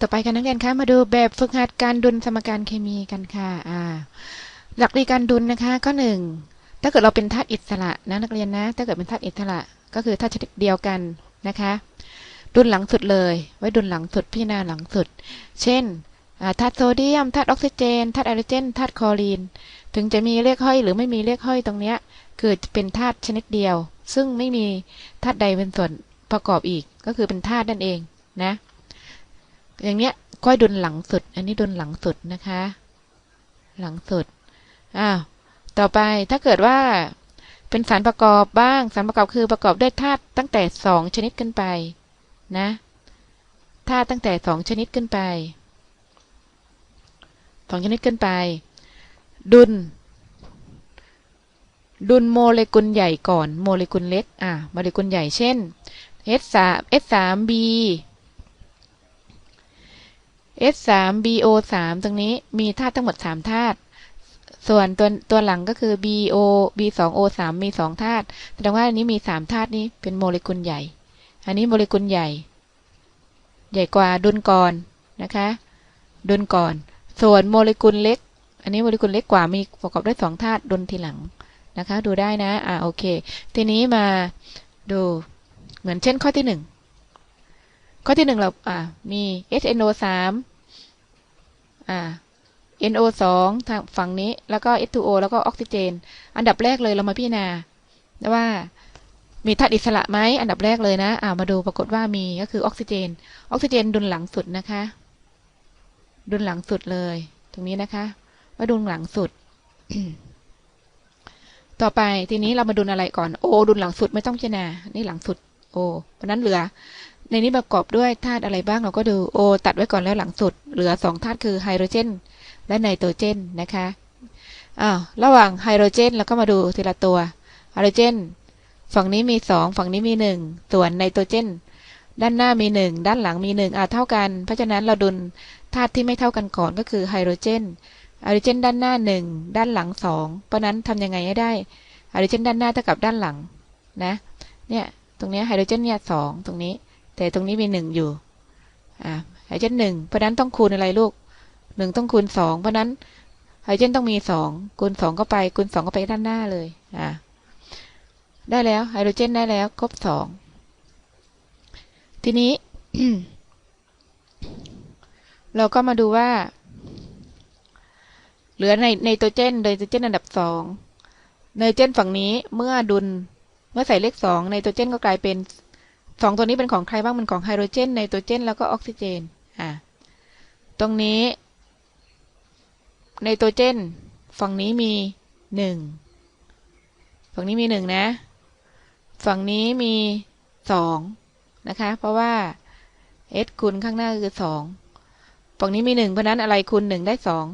ต่อไปกันนักเรียนคะมาดูแบบฝึกหัดการดุลสมการเคมีกันค่ะหลักในการดุลนะคะก็หนึ่งถ้าเกิดเราเป็นธาตุอิสระนะนักเรียนนะ ถ้าเกิดเป็นธาตุอิสระ ก็คือธาตุชนิดเดียวกันนะคะ ดุลหลังสุดเลย ไว้ดุลหลังสุดพิจารณาหลังสุด เช่นธาตุโซเดียมธาตุออกซิเจนธาตุไฮโดรเจนธาตุคลอรีน ถึงจะมีเลขห้อยหรือไม่มีเลขห้อยตรงเนี้ยคือเป็นธาตุชนิดเดียว ซึ่งไม่มีธาตุใดเป็นส่วนประกอบอีกก็คือเป็นธาตุนั่นเองนะ อย่างเนี้ยก้อยดนหลังสุด อันนี้ดนหลังสุดนะคะ หลังสุดอ้าวต่อไปถ้าเกิดว่าเป็นสารประกอบบ้าง สารประกอบคือประกอบด้วยธาตุตั้งแต่สองชนิดขึ้นไปนะธาตุตั้งแต่สองชนิดขึ้นไปสองชนิดขึ้นไป ดุล ดุลโมเลกุลใหญ่ก่อน โมเลกุลเล็ก อะ โมเลกุลใหญ่เช่น S3 S3B S3BO3 ตรงนี้มีธาตุทั้งหมด 3 ธาตุส่วนตัวตัวหลังก็คือ BO B2O3 มี 2 ธาตุแสดงว่าอันนี้มี 3 ธาตุนี้เป็นโมเลกุลใหญ่ อันนี้โมเลกุลใหญ่ ใหญ่กว่าดุลก่อนนะคะ ดุลก่อน ส่วนโมเลกุลเล็ก อันนี้โมเลกุลเล็กกว่ามีประกอบด้วย2ธาตุดุลทีหลังนะคะ ดูได้นะ อ่าโอเค ทีนี้มาดูเหมือนเช่นข้อที่1 ข้อที่หนึ่งเราอ่ามี HNO สามอ่า NO สองทางฝั่งนี้แล้วก็ H2O แล้วก็ออกซิเจน อันดับแรกเลยเรามาพิจารณาว่ามีธาตุอิสระไหมอันดับแรกเลยนะอ่ามาดูปรากฏว่ามีก็คือออกซิเจน ออกซิเจนดุลหลังสุดนะคะ ดุลหลังสุดเลย ตรงนี้นะคะ ว่าดุลหลังสุด ต่อไปทีนี้เรามาดุลอะไรก่อนโอดุลหลังสุดไม่ต้องพิจารณานี่หลังสุดโอเพราะนั้นเหลือ ในนี้ประกอบด้วยธาตุอะไรบ้างเราก็ดูโอตัดไว้ก่อนแล้วหลังสุด เหลือสองธาตุคือไฮโดรเจน และไนโตรเจนนะคะอ้าวระหว่างไฮโดรเจนเราก็มาดูทีละตัวไฮโดรเจน ฝั่งนี้มีสองฝั่งนี้มีหนึ่งส่วนไนโตรเจน ด้านหน้ามีหนึ่งด้านหลังมีหนึ่งอ่าเท่ากัน เพราะฉะนั้นเราดุลธาตุที่ไม่เท่ากันก่อนก็คือไฮโดรเจนไฮโดรเจน ด้านหน้าหนึ่งด้านหลังสองเพราะนั้นทำยังไงให้ได้ไฮโดรเจนด้านหน้าเท่ากับด้านหลังนะเนี่ยตรงนี้ไฮโดรเจนเนี่ยสองตรงนี้ แต่ตรงนี้มีหนึ่งอยู่ อ่าไฮเจนหนึ่งเพราะนั้นต้องคูณอะไรลูกหนึ่งต้องคูณสองเพราะนั้นไฮเจนต้องมีสองคูณสองก็ไปคูณสองก็ไปด้านหน้าเลย อ่า ได้แล้วไฮโดรเจนได้แล้วครบสองทีนี้เราก็มาดูว่า เหลือในในตัวเจนโดยตัวเจนอันดับสองในเจนฝั่งนี้เมื่อดุลเมื่อใส่เลขสองในตัวเจนก็กลายเป็น สองตัวนี้เป็นของใครบ้างเป็นของไฮโดรเจนไนโตรเจน แล้วก็ออกซิเจนอ่าตรงนี้ไนโตรเจน ฝั่งนี้มีหนึ่งฝั่งนี้มีหนึ่งนะ ฝั่งนี้มีสองนะคะ เพราะว่า s คูณข้างหน้าคือสองฝั่งนี้มีหนึ่งเพราะนั้นอะไรคูณหนึ่งได้สอง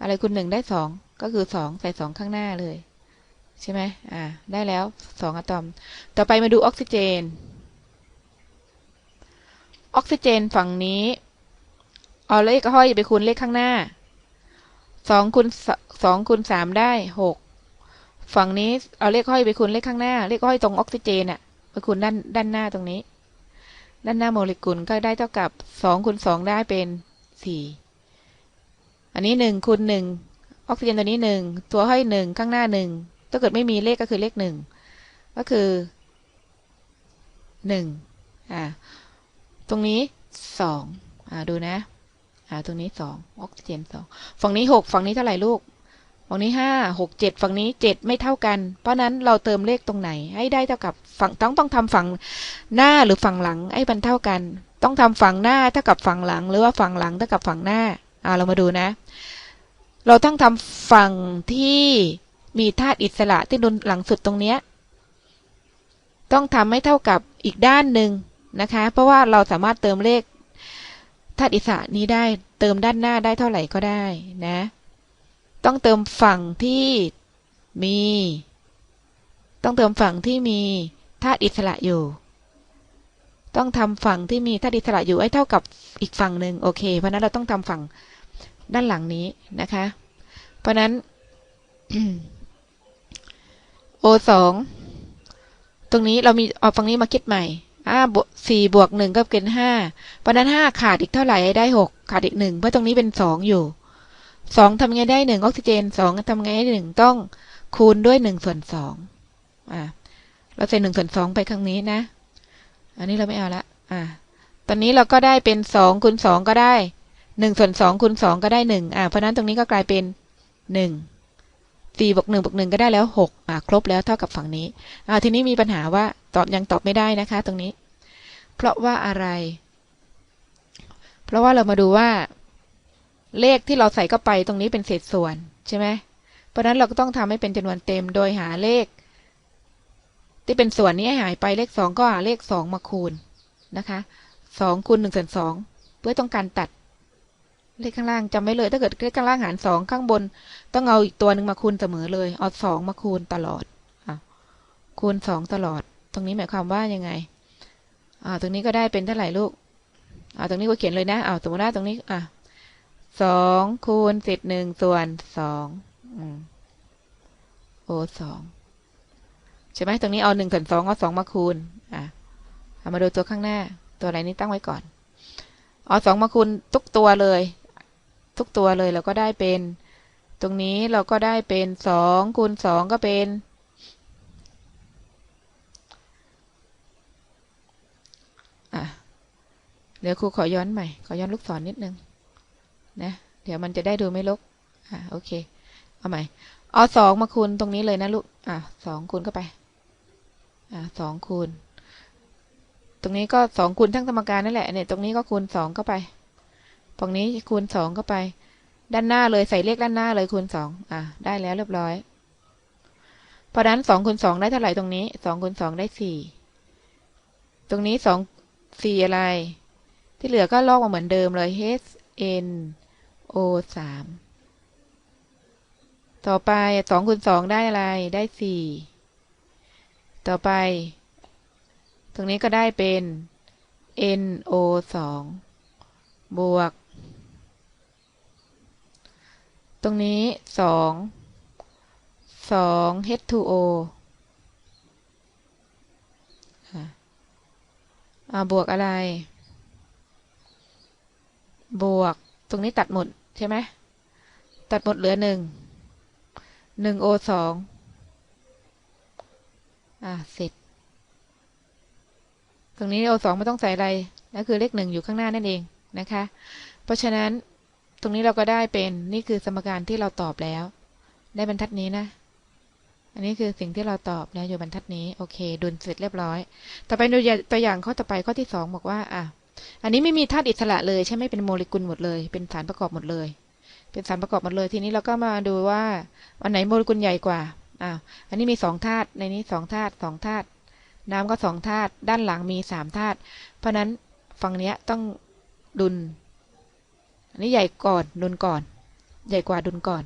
อะไรคูณหนึ่งได้สองก็คือสองใส่สองข้างหน้าเลย ใช่ไหมอ่า ได้แล้วสองอะตอม ต่อไปมาดูออกซิเจน ออกซิเจนฝั่งนี้ เอาเลขห้อยไปคูณเลขข้างหน้าสองคูณสองคูณสามได้หกฝั่งนี้เอาเลขห้อยไปคูณเลขข้างหน้า เลขห้อยตรงออกซิเจนอะไปคูณด้านด้านหน้าตรงนี้ ด้านหน้าโมเลกุลก็ได้เท่ากับสองคูณสองได้เป็นสี่อันนี้หนึ่งคูณหนึ่งออกซิเจนตัวนี้หนึ่งตัวห้อยหนึ่งข้างหน้าหนึ่งถ้าเกิดไม่มีเลขก็คือเลขหนึ่งก็คือหนึ่งอ่า รงนี้สองอ่าดูนะอ่าตรงนี้สองออกซิเจนสองฝั่งนี้หกฝั่งนี้เท่าไหร่ลูกฝั่งนี้ห้าหกเจ็ดฝั่งนี้เจ็ดไม่เท่ากัน เพราะนั้นเราเติมเลขตรงไหน ให้ได้เท่ากับฝั่งต้องต้องทำฝั่งหน้าหรือฝั่งหลังให้มันเท่ากัน ต้องทำฝั่งหน้าเท่ากับฝั่งหลัง หรือว่าฝั่งหลังเท่ากับฝั่งหน้าอ่าเรามาดูนะ เราต้องทำฝั่งที่มีธาตุอิสระที่ดุลหลังสุดตรงเนี้ยต้องทำให้เท่ากับอีกด้านหนึ่ง นะคะ เพราะว่าเราสามารถเติมเลขธาตุอิสระนี้ได้เติมด้านหน้าได้เท่าไหร่ก็ได้นะ ต้องเติมฝั่งที่มี ต้องเติมฝั่งที่มีธาตุอิสระอยู่ ต้องทำฝั่งที่มีธาตุอิสระอยู่ให้เท่ากับอีกฝั่งหนึ่งโอเค เพราะนั้นเราต้องทำฝั่งด้านหลังนี้นะคะ เพราะนั้นโอสองตรงนี้เรามีเอาฝั่งนี้มาคิดใหม่ อ่าบวกสี่บวกหนึ่งก็เป็นห้าเพราะนั้นห้าขาดอีกเท่าไหร่ให้ได้หกขาดอีกหนึ่งเพราะตรงนี้เป็นสองอยู่สองทำไงได้หนึ่งออกซิเจนสองทำไงได้หนึ่งต้องคูณด้วยหนึ่งส่วนสองอ่าเราใส่หนึ่งส่วนสองไปข้างนี้นะ อันนี้เราไม่เอาละอ่าตอนนี้เราก็ได้เป็นสองคูณสองก็ได้หนึ่งส่วนสองคูณสองก็ได้หนึ่งอ่าเพราะนั้นตรงนี้ก็กลายเป็นหนึ่ง สี่บวกหนึ่งบวกหนึ่งก็ได้แล้วหกอ่าครบแล้วเท่ากับฝั่งนี้อ่าทีนี้มีปัญหาว่าตอบยังตอบไม่ได้นะคะ ตรงนี้ เพราะว่าอะไร เพราะว่าเรามาดูว่า เลขที่เราใส่เข้าไปตรงนี้เป็นเศษส่วนใช่ไหมเพราะนั้นเราก็ต้องทำให้เป็นจำนวนเต็มโดยหาเลข ที่เป็นส่วนนี้ให้หายไปเลขสองก็หาเลขสองมาคูณนะคะสองคูณหนึ่งส่วนสองเพื่อต้องการตัด เลขข้างล่างจำไว้เลย ถ้าเกิดเลขข้างล่างหารสองข้างบน ต้องเอาอีกตัวหนึ่งมาคูณเสมอเลย เอาสองมาคูณตลอดอคูณสองตลอด ตรงนี้หมายความว่ายังไงอ่าตรงนี้ก็ได้เป็นเท่าไหร่ลูกอ่าตรงนี้ก็เขียนเลยนะอ่าสมมติว่าตรงนี้อะสองคูณเศษหนึ่งส่วนสองโอสองใช่ไหมตรงนี้เอาหนึ่งส่วนสองเอาสองมาคูณอะเอามาดูตัวข้างหน้า ตัวอะไรนี้ตั้งไว้ก่อน เอาสองมาคูณทุกตัวเลย ทุกตัวเลยเราก็ได้เป็น ตรงนี้เราก็ได้เป็นสองคูณสองก็เป็นอะเดี๋ยวครูขอย้อนใหม่ ขอย้อนลูกศรนนิดนึงนะเดี๋ยวมันจะได้ดูไม่ลกอะโอเค เอาใหม่ เอาสองมาคูณตรงนี้เลยนะลูก อะสองคูณเข้าไป อะสองคูณ ตรงนี้ก็สองคูณทั้งสมการนั่นแหละ เนี่ย ตรงนี้ก็คูณสองเข้าไป ฝั่งนี้คูณสองเข้าไป ด้านหน้าเลยใส่เลขด้านหน้าเลยคูณสองอะ ได้แล้วเรียบร้อย เพราะนั้นสองคูณสองได้เท่าไหร่ตรงนี้สองคูณสองได้สี่ตรงนี้สองสี่อะไร ที่เหลือก็ลอกมาเหมือนเดิมเลย h n o สามต่อไปสองคูณสองได้อะไร ได้สี่ต่อไป ตรงนี้ก็ได้เป็น n o สองบวก ตรงนี้สองสอง h 2 o อาบวกอะไร บวก ตรงนี้ตัดหมดใช่ไหม ตัดหมดเหลือหนึ่ง หนึ่งโอสองอ่าเสร็จ ตรงนี้โอสองไม่ต้องใส่อะไรนั่นคือเลขหนึ่งอยู่ข้างหน้านั่นเองนะคะ เพราะฉะนั้น ตรงนี้เราก็ได้เป็นนี่คือสมการที่เราตอบแล้ว ได้บรรทัดนี้นะ อันนี้คือสิ่งที่เราตอบแล้วอยู่บรรทัดนี้โอเคดุลเสร็จเรียบร้อย ต่อไปดูตัวอย่างข้อต่อไปข้อที่สองบอกว่าอะอันนี้ไม่มีธาตุอิสระเลยใช่ไหมเป็นโมเลกุลหมดเลย เป็นสารประกอบหมดเลย เป็นสารประกอบหมดเลย ทีนี้เราก็มาดูว่าอันไหนโมเลกุลใหญ่กว่าอ่าอันนี้มีสองธาตุในนี้สองธาตุสองธาตุน้ำก็สองธาตุด้านหลังมีสามธาตุเพราะนั้นฝั่งเนี้ยต้องดุล อันนี้ใหญ่ก่อนดุลก่อน ใหญ่กว่าดุลก่อน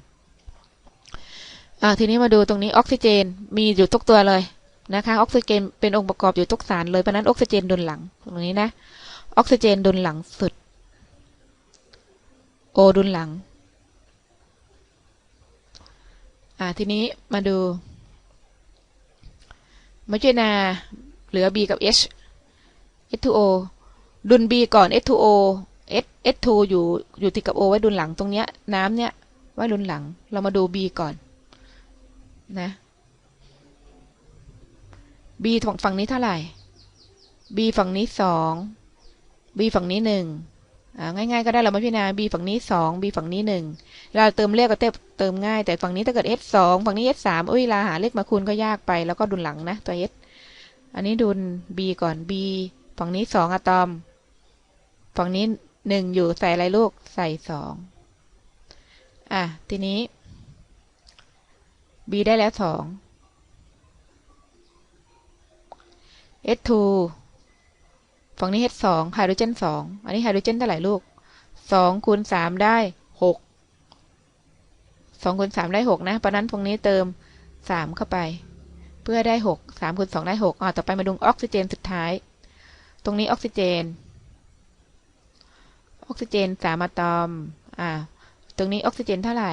อ่าทีนี้มาดูตรงนี้ออกซิเจนมีอยู่ทุกตัวเลยนะคะออกซิเจนเป็นองค์ประกอบอยู่ทุกสารเลยเพราะนั้นออกซิเจนดุลหลังตรงนี้นะออกซิเจนดุลหลังสุดโอดุลหลังอ่าทีนี้มาดูมาพิจารณาเหลือ B กับ H H2O ดุล B ก่อน H2O S H2 อยู่อยู่ติดกับ O ไว้ดุลหลังตรงเนี้ย น้ำเนี้ยไว้ดุลหลัง เรามาดู B ก่อน นะ B ฝั่งฝั่งนี้เท่าไหร่ B ฝั่งนี้สอง B ฝั่งนี้หนึ่งอ่าง่ายๆก็ได้เราไมาพิจารณา B ฝั่งนี้สอง B ฝั่งนี้หนึ่งเราเติมเลขก็เติมเติมง่าย แต่ฝั่งนี้ถ้าเกิด S สองฝั่งนี้ S สามอุ้ยเวลาหาเลขมาคูณก็ยากไป แล้วก็ดุลหลังนะตัว S อันนี้ดุล B ก่อน B ฝั่งนี้สองอะตอม ฝั่งนี้ หนึ่งอยู่ใส่อะไรลูกใส่สองอะ ทีนี้ B ได้แล้วสอง S2 ฝั่งนี้ H2 ไฮโดรเจนสองอันนี้ไฮโดรเจนเท่าไหร่ลูกสองคูณสามได้หกสองคูณสามได้หกนะ เพราะนั้นตรงนี้เติมสามเข้าไป เพื่อได้หกสามคูณสองได้หกอ่าต่อไปมาดูออกซิเจนสุดท้าย ตรงนี้ออกซิเจน ออกซิเจนสามอะตอม อ่า ตรงนี้ออกซิเจนเท่าไหร่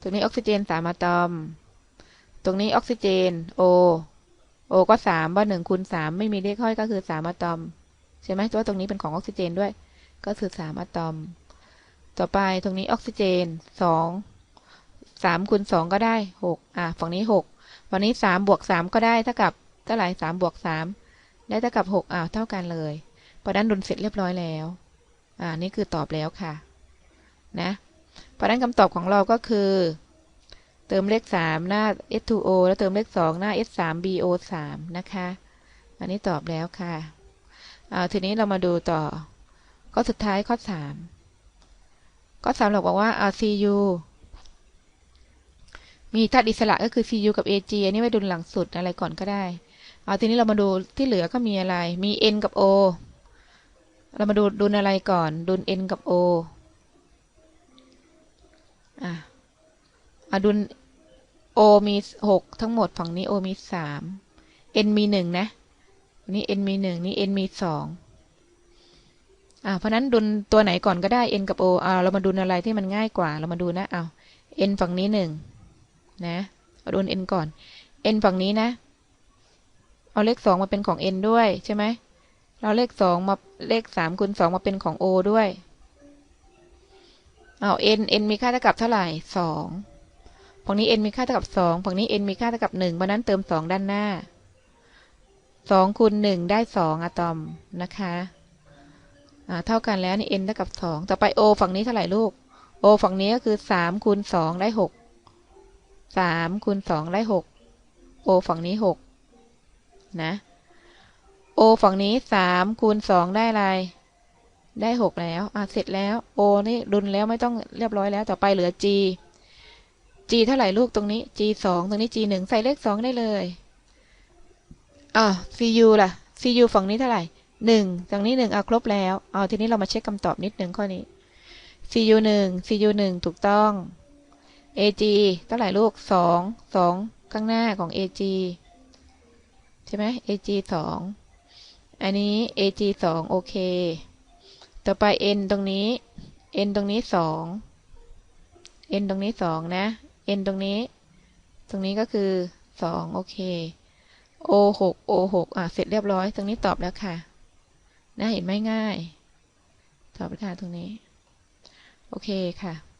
ตรงนี้ออกซิเจนสามอะตอม ตรงนี้ออกซิเจน O O ก็สามว่าหนึ่งคูณสามไม่มีเลขห้อยก็คือสามอะตอม ใช่ไหมเพราะว่าตรงนี้เป็นของออกซิเจนด้วย ก็คือสามอะตอม ต่อไปตรงนี้ออกซิเจนสองสามคูณสองก็ได้หกอะฝั่งนี้หกฝั่งนี้สามบวกสามก็ได้เท่ากับเท่าไหร่สามบวกสาม ได้เท่ากับหกอะเท่ากันเลยเพราะนั้นดุลเสร็จเรียบร้อยแล้ว อ่า นี่คือตอบแล้วค่ะ นะเพราะนั้นคำตอบของเราก็คือ เติมเลขสามหน้า S2O แล้วเติมเลขสองหน้า S3BO3 นะคะ อันนี้ตอบแล้วค่ะอ่าทีนี้เรามาดูต่อก็สุดท้ายข้อสามข้อสามเราบอกว่า RCU มีธาตุอิสระก็คือ Cu กับ Ag อันนี้ไว้ดุลหลังสุดอะไรก่อนก็ได้ เอาทีนี้เรามาดูที่เหลือก็มีอะไร มี N กับ O เรามาดูดุลอะไรก่อน ดุล N กับ O อะอดุล O มีหกทั้งหมดฝั่งนี้ O มีสาม N มีหนึ่งนะ นี่ N มีหนึ่งนี่ N มีสองอ่าเพราะนั้นดุลตัวไหนก่อนก็ได้ N กับ O อ่าเรามาดุลอะไรที่มันง่ายกว่า เรามาดูนะเอา N ฝั่งนี้หนึ่งนะเอาดุล N ก่อน N ฝั่งนี้นะ เอาเลขสองมาเป็นของ N ด้วยใช่ไหมเราเลขสองมาเลขสามคูณสองมาเป็นของ O ด้วย เอา N N มีค่าเท่ากับเท่าไหร่สองฝั่งนี้ n มีค่าเท่ากับสองฝั่งนี้ n มีค่าเท่ากับหนึ่งเพราะนั้นเติมสองด้านหน้าสองคูณหนึ่งได้สองอะตอมนะคะเท่ากันแล้วนี่ n เท่ากับสองต่อไป o ฝั่งนี้เท่าไหร่ลูก o ฝั่งนี้ก็คือสามคูณสองได้หกสามคูณสองได้หก o ฝั่งนี้หก นะ o ฝั่งนี้สามคูณสองได้อะไร ได้หกแล้ว อะ เสร็จแล้ว o นี่ดุลแล้วไม่ต้องเรียบร้อยแล้วต่อไปเหลือ g g เท่าไหร่ลูกตรงนี้ g สองตรงนี้ g หนึ่งใส่เลขสองได้เลยอ่า cu ล่ะ cu ฝั่งนี้เท่าไหร่หนึ่งตรงนี้หนึ่งเอาครบแล้วเอาทีนี้เรามาเช็คคำตอบนิดหนึ่งข้อนี้ cu หนึ่ง cu หนึ่งถูกต้อง ag เท่าไหร่ลูกสองสองข้างหน้าของ ag ช่ไหม ag สองอันนี้ ag สองโอเค ต่อไป n ตรงนี้ n ตรงนี้สอง n ตรงนี้สองนะ n ตรงนี้ ตรงนี้ก็คือสองโอเค o หก o หกอะ เสร็จเรียบร้อย ตรงนี้ตอบแล้วค่ะนะเห็นไหมง่าย ตอบแล้วค่ะตรงนี้ โอเคค่ะ